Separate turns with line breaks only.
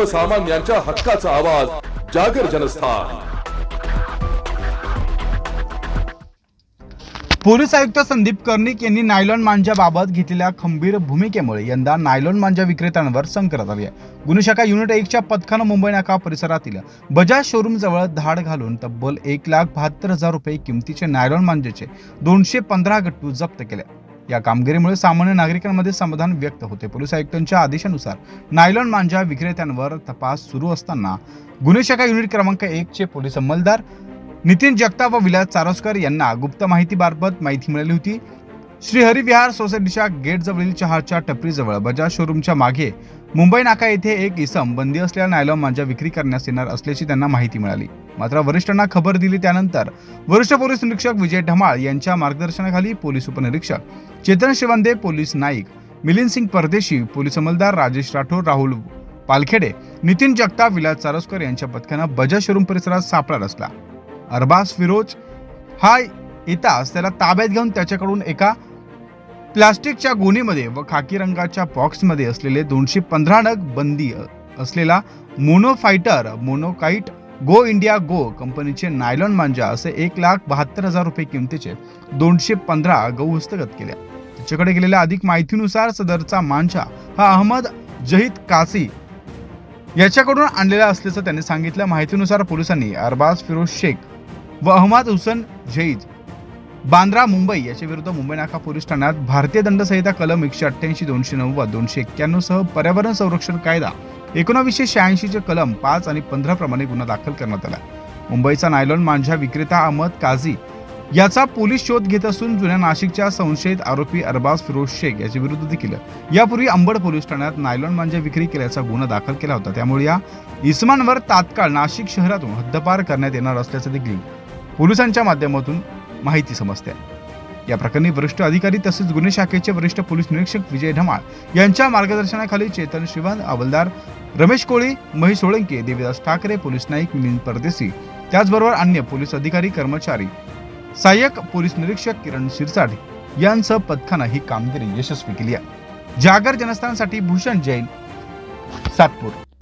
सर्वसामान्यांच्या हक्काचा आवाज जागर जनस्थान.
पोलीस आयुक्त संदीप कर्णिक यांनी नायलॉन मांजाबाबत घेतलेल्या खंबीर भूमिकेमुळे यंदा नायलॉन मांजा विक्रेत्यांवर संकटात आली आहे. गुन्हे शाखा युनिट एकच्या पथकानं मुंबई नाका परिसरातील बजाज शोरूम जवळ धाड घालून तब्बल एक लाख बहात्तर हजार रुपये किमतीचे नायलॉन मांजाचे दोनशे पंधरा गट्टू जप्त केले. या कामगिरीमुळे सामान्य नागरिकांमध्ये समाधान व्यक्त होते. पोलीस आयुक्तांच्या आदेशानुसार नायलॉन मांजा विक्रेत्यांवर तपास सुरू असताना गुन्हे शाखा युनिट क्रमांक एक चे पोलीस अंमलदार नितीन जगताप व विलास चारोस्कर यांना गुप्त माहितीबाबत माहिती मिळाली होती. श्रीहरी विहार सोसायटीच्या गेटजवळील चहाच्या टपरीजवळ बजाज शोरूमच्या मागे मुंबई नाका येथे एक इसम बंदी असलेल्या नायलॉन मांजा विक्री करण्यास येणार असल्याची त्यांना माहिती मिळाली. मात्र वरिष्ठांना खबर दिली त्यानंतर वरिष्ठ पोलीस निरीक्षक विजय ढमाळ यांच्या मार्गदर्शनाखाली पोलीस उपनिरीक्षक चेतन शिवंदे पोलीस नाईक मिलिंद सिंग परदेशी पोलीस अंमलदार राजेश राठोड राहुल पालखेडे नितीन जगताप विलास चारस्कर यांच्या पथकानं बजाज शोरूम परिसरात सापळा रचला. अरबास फिरोज हा येताच त्याला ताब्यात घेऊन त्याच्याकडून एका प्लास्टिकच्या गोणीमध्ये व खाकी रंगाच्या बॉक्समध्ये असलेले दोनशे पंधरा नग बंदी असलेला मोनोफायटर मोनोकाईट गो इंडिया गो कंपनीचे नायलॉन मांजा असे एक लाख बहात्तर हजार रुपये किमतीचे दोनशे पंधरा गहू हस्तगत केल्या. त्याच्याकडे गेलेल्या अधिक माहितीनुसार सदरचा मांजा हा अहमद जहीद कासी याच्याकडून आणलेला असल्याचं त्यांनी सांगितलं. माहितीनुसार पोलिसांनी अरबाज फिरोज शेख व अहमद हुसन जहीद बांद्रा मुंबई याच्या विरुद्ध मुंबई नाका पोलीस ठाण्यात भारतीय दंडसंहिता कलम एकशे अठ्ठ्याऐंशी दोनशे नव्वद दोनशे एक्क्याण्णव सह पर्यावरण संरक्षण कायदा एकोणावीसशे शहाऐंशीचे कलम पाच आणि पंधरा प्रमाणे गुन्हा दाखल करण्यात आला. मुंबईचा नायलॉन मांझा विक्रेता अहमद काझी याचा पोलीस शोध घेत असून जुन्या नाशिकच्या संशयित आरोपी अरबाज फिरोज शेख याच्या विरुद्ध देखील. यापूर्वी अंबड पोलीस ठाण्यात नायलॉन मांजा विक्री केल्याचा गुन्हा दाखल केला होता. त्यामुळे या इस्मानवर तात्काळ नाशिक शहरातून हद्दपार करण्यात येणार असल्याचं देखील पोलिसांच्या माध्यमातून माहिती समजते. या प्रकरणी वरिष्ठ अधिकारी तसेच गुन्हे शाखेचे वरिष्ठ पोलीस निरीक्षक विजय ढमाळ यांच्या मार्गदर्शनाखाली चेतन श्रीवान अवलदार रमेश कोळी महेश सोळंके देवीदास ठाकरे पोलीस नाईक मिलिंद परदेसी त्याचबरोबर अन्य पोलीस अधिकारी कर्मचारी सहाय्यक पोलीस निरीक्षक किरण शिरसाट यांसह पथकानं ही कामगिरी यशस्वी केली आहे. जागर जनस्थानसाठी भूषण जैन सातपूर.